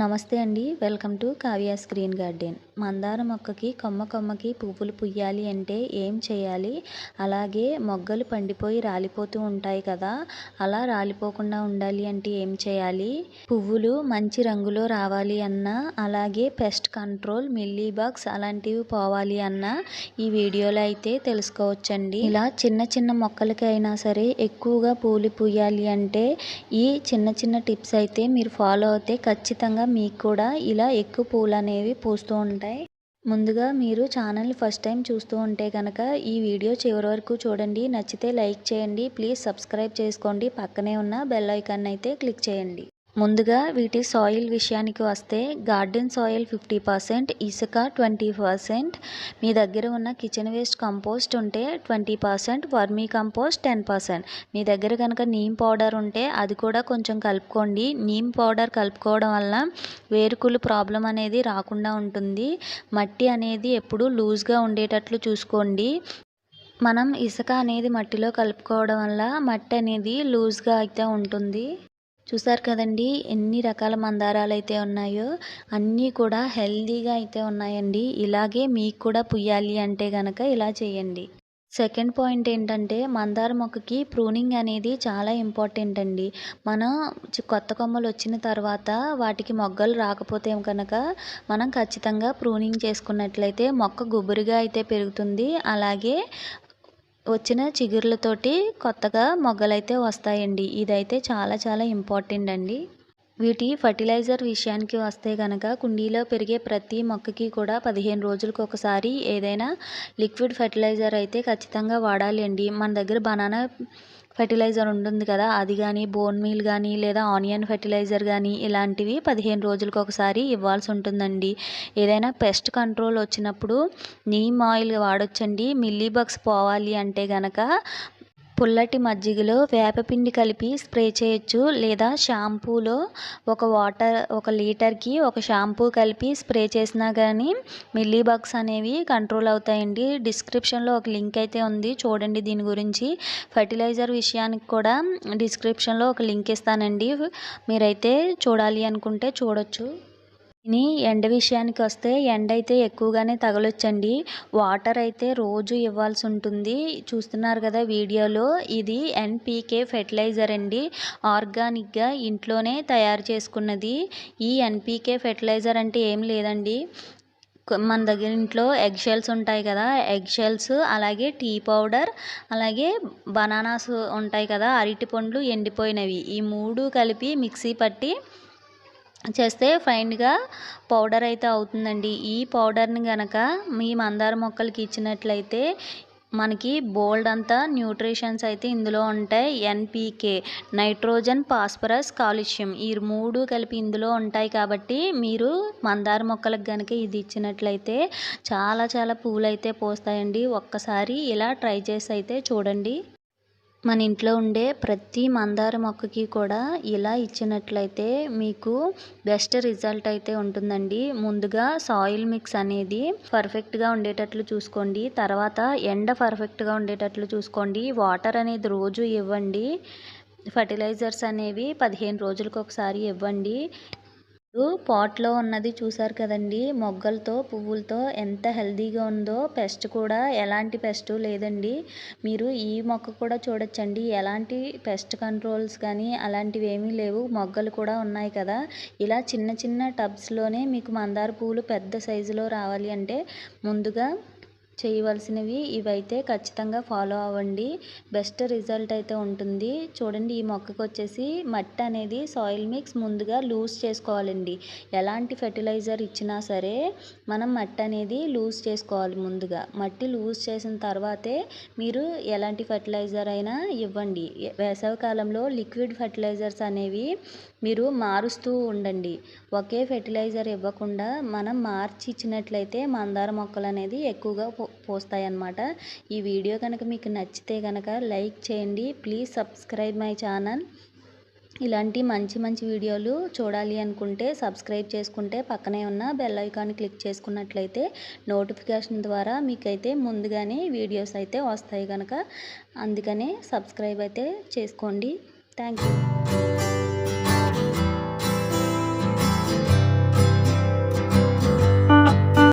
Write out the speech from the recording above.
నమస్తే అండి. Welcome to Kavya screen garden. మందార మొక్కకి కొమ్మ కొమ్మకి పువ్వులు పుయ్యాలి అంటే ఏం చేయాలి? అలాగే మొగ్గలు పండిపోయి రాలిపోతూ ఉంటాయి కదా అలా రాలిపోకుండా ఉండాలి అంటే ఏం చేయాలి? పువ్వులు మంచి రంగులో రావాలి అన్నా అలాగే పెస్ట్ కంట్రోల్ మిల్లీ బాక్స్ అలాంటివి పోవాలి అన్నా ఈ వీడియోలో అయితే తెలుసుకోవచ్చండి. ఇలా చిన్న చిన్న మొక్కలకి అయినా సరే ఎక్కువగా పూలు పూయాలి అంటే ఈ చిన్న చిన్న టిప్స్ అయితే మీరు ఫాలో అవుతే ఖచ్చితంగా మీకు కూడా ఇలా ఎక్కువ పూలు అనేవి పూస్తూ ఉంటాయి. ముందుగా మీరు ఛానల్ని ఫస్ట్ టైం చూస్తూ ఉంటే కనుక ఈ వీడియో చివరి వరకు చూడండి. నచ్చితే లైక్ చేయండి. ప్లీజ్ సబ్స్క్రైబ్ చేసుకోండి. పక్కనే ఉన్న బెల్ ఐకాన్ అయితే క్లిక్ చేయండి. ముందుగా వీటి సాయిల్ విషయానికి వస్తే గార్డెన్ సాయిల్ ఫిఫ్టీ పర్సెంట్ ఇసుక ట్వంటీ పర్సెంట్ మీ దగ్గర ఉన్న కిచెన్ వేస్ట్ కంపోస్ట్ ఉంటే twenty percent vermicompost ten percent. మీ దగ్గర కనుక నీమ్ పౌడర్ ఉంటే అది కూడా కొంచెం కలుపుకోండి. నీమ్ పౌడర్ కలుపుకోవడం వల్ల వేరుకులు ప్రాబ్లం అనేది రాకుండా ఉంటుంది. మట్టి అనేది ఎప్పుడు లూజ్గా ఉండేటట్లు చూసుకోండి. మనం ఇసుక అనేది మట్టిలో కలుపుకోవడం వల్ల మట్టి అనేది లూజ్గా అయితే ఉంటుంది. చూసారు కదండి ఎన్ని రకాల మందారాలు అయితే ఉన్నాయో అన్నీ కూడా హెల్దీగా అయితే ఉన్నాయండి. ఇలాగే మీకు కూడా పుయ్యాలి అంటే కనుక ఇలా చేయండి. సెకండ్ పాయింట్ ఏంటంటే మందార మొక్కకి ప్రూనింగ్ అనేది చాలా ఇంపార్టెంట్ అండి. మనం కొత్త కొమ్మలు వచ్చిన తర్వాత వాటికి మొగ్గలు రాకపోతే కనుక మనం ఖచ్చితంగా ప్రూనింగ్ చేసుకున్నట్లయితే మొక్క గుబురుగా అయితే పెరుగుతుంది. అలాగే వచ్చిన చిగుర్లతోటి కొత్తగా మొగ్గలైతే వస్తాయండి. ఇదైతే చాలా చాలా ఇంపార్టెంట్ అండి. వీటి ఫర్టిలైజర్ విషయానికి వస్తే కనుక కుండీలో పెరిగే ప్రతి మొక్కకి కూడా పదిహేను రోజులకు ఒకసారి ఏదైనా లిక్విడ్ ఫర్టిలైజర్ అయితే ఖచ్చితంగా వాడాలి అండి. మన దగ్గర బనానా ఫెర్టిలైజర్ ఉంటుంది కదా అది కానీ బోన్ మీల్ కానీ లేదా ఆనియన్ ఫెర్టిలైజర్ కానీ ఇలాంటివి పదిహేను రోజులకు ఒకసారి ఇవ్వాల్సి ఉంటుందండి. ఏదైనా పెస్ట్ కంట్రోల్ వచ్చినప్పుడు నీమ్ ఆయిల్ వాడొచ్చండి. మిల్లీ బగ్స్ పోవాలి అంటే గనక పుల్లటి మజ్జిగలో వేపపిండి కలిపి స్ప్రే చేయొచ్చు లేదా షాంపూలో ఒక వాటర్ ఒక లీటర్కి ఒక షాంపూ కలిపి స్ప్రే చేసినా కానీ మిల్లీ బగ్స్ అనేవి కంట్రోల్ అవుతాయండి. డిస్క్రిప్షన్లో ఒక లింక్ అయితే ఉంది. చూడండి దీని గురించి. ఫర్టిలైజర్ విషయానికి కూడా డిస్క్రిప్షన్లో ఒక లింక్ ఇస్తానండి. మీరైతే చూడాలి అనుకుంటే చూడొచ్చు. ఇని ఎండ విషయానికి వస్తే ఎండ అయితే ఎక్కువగానే తగలొచ్చండి. వాటర్ అయితే రోజు ఇవ్వాల్సి ఉంటుంది చూస్తున్నారు కదా వీడియోలో. ఇది ఎన్పీకే ఫెర్టిలైజర్ అండి ఆర్గానిక్గా ఇంట్లోనే తయారు చేసుకున్నది. ఈ ఎన్పీకే ఫెర్టిలైజర్ అంటే ఏం లేదండి. మన దగ్గర ఇంట్లో ఎగ్ షెల్స్ ఉంటాయి కదా. ఎగ్ షెల్స్ అలాగే టీ పౌడర్ అలాగే బనానాస్ ఉంటాయి కదా. అరటి పండ్లు ఎండిపోయినవి. ఈ మూడు కలిపి మిక్సీ పట్టి చేస్తే ఫైన్గా పౌడర్ అయితే అవుతుందండి. ఈ పౌడర్ని కనుక మీ మందార మొక్కలకి ఇచ్చినట్లయితే మనకి బోల్డ్ అంతా న్యూట్రిషన్స్ అయితే ఇందులో ఉంటాయి. ఎన్పికే నైట్రోజన్ ఫాస్ఫరస్ కాలుష్యం ఈ మూడు కలిపి ఇందులో ఉంటాయి కాబట్టి మీరు మందార మొక్కలకు కనుక ఇది ఇచ్చినట్లయితే చాలా చాలా పూలు అయితే పోస్తాయండి. ఒక్కసారి ఇలా ట్రై చేసి అయితే చూడండి. మన ఇంట్లో ఉండే ప్రతి మందార మొక్కకి కూడా ఇలా ఇచ్చినట్లయితే మీకు బెస్ట్ రిజల్ట్ అయితే ఉంటుందండి. ముందుగా సాయిల్ మిక్స్ అనేది పర్ఫెక్ట్గా ఉండేటట్లు చూసుకోండి. తర్వాత ఎండ పర్ఫెక్ట్గా ఉండేటట్లు చూసుకోండి. వాటర్ అనేది రోజు ఇవ్వండి. ఫర్టిలైజర్స్ అనేవి పదిహేను రోజులకు ఒకసారి ఇవ్వండి. పాట్లో ఉన్నది చూసారు కదండి మొగ్గలతో పువ్వులతో ఎంత హెల్దీగా ఉందో పెస్ట్ కూడా ఎలాంటి పెస్ట్ లేదండి. మీరు ఈ మొక్క కూడా చూడొచ్చండి. ఎలాంటి పెస్ట్ కంట్రోల్స్ కానీ అలాంటివి ఏమీ లేవు. మొగ్గలు కూడా ఉన్నాయి కదా. ఇలా చిన్న చిన్న టబ్స్లోనే మీకు మందార పువ్వులు పెద్ద సైజులో రావాలి అంటే ముందుగా చేయవలసినవి ఇవైతే ఖచ్చితంగా ఫాలో అవ్వండి. బెస్ట్ రిజల్ట్ అయితే ఉంటుంది. చూడండి ఈ మొక్కకు వచ్చేసి మట్టి అనేది సాయిల్ మిక్స్ ముందుగా లూజ్ చేసుకోవాలండి. ఎలాంటి ఫెర్టిలైజర్ ఇచ్చినా సరే మనం మట్టి అనేది లూజ్ చేసుకోవాలి ముందుగా. మట్టి లూజ్ చేసిన తర్వాతే మీరు ఎలాంటి ఫెర్టిలైజర్ అయినా ఇవ్వండి. వేసవికాలంలో లిక్విడ్ ఫెర్టిలైజర్స్ అనేవి మీరు మారుస్తూ ఉండండి. ఒకే ఫెర్టిలైజర్ ఇవ్వకుండా మనం మార్చి ఇచ్చినట్లయితే మందార మొక్కలు అనేది ఎక్కువగా పోస్తాయి అన్నమాట ఈ వీడియో కనుక మీకు నచ్చితే కనుక లైక్ చేయండి. Please subscribe my channel. ఇలాంటి మంచి మంచి వీడియోలు చూడాలి అనుకుంటే సబ్స్క్రైబ్ చేసుకుంటే పక్కనే ఉన్న బెల్ ఐకాన్ క్లిక్ చేసుకున్నట్లయితే నోటిఫికేషన్ ద్వారా మీకైతే ముందుగానే వీడియోస్ అయితే వస్తాయి కనుక అందుకనే సబ్స్క్రైబ్ అయితే చేసుకోండి. Thank you.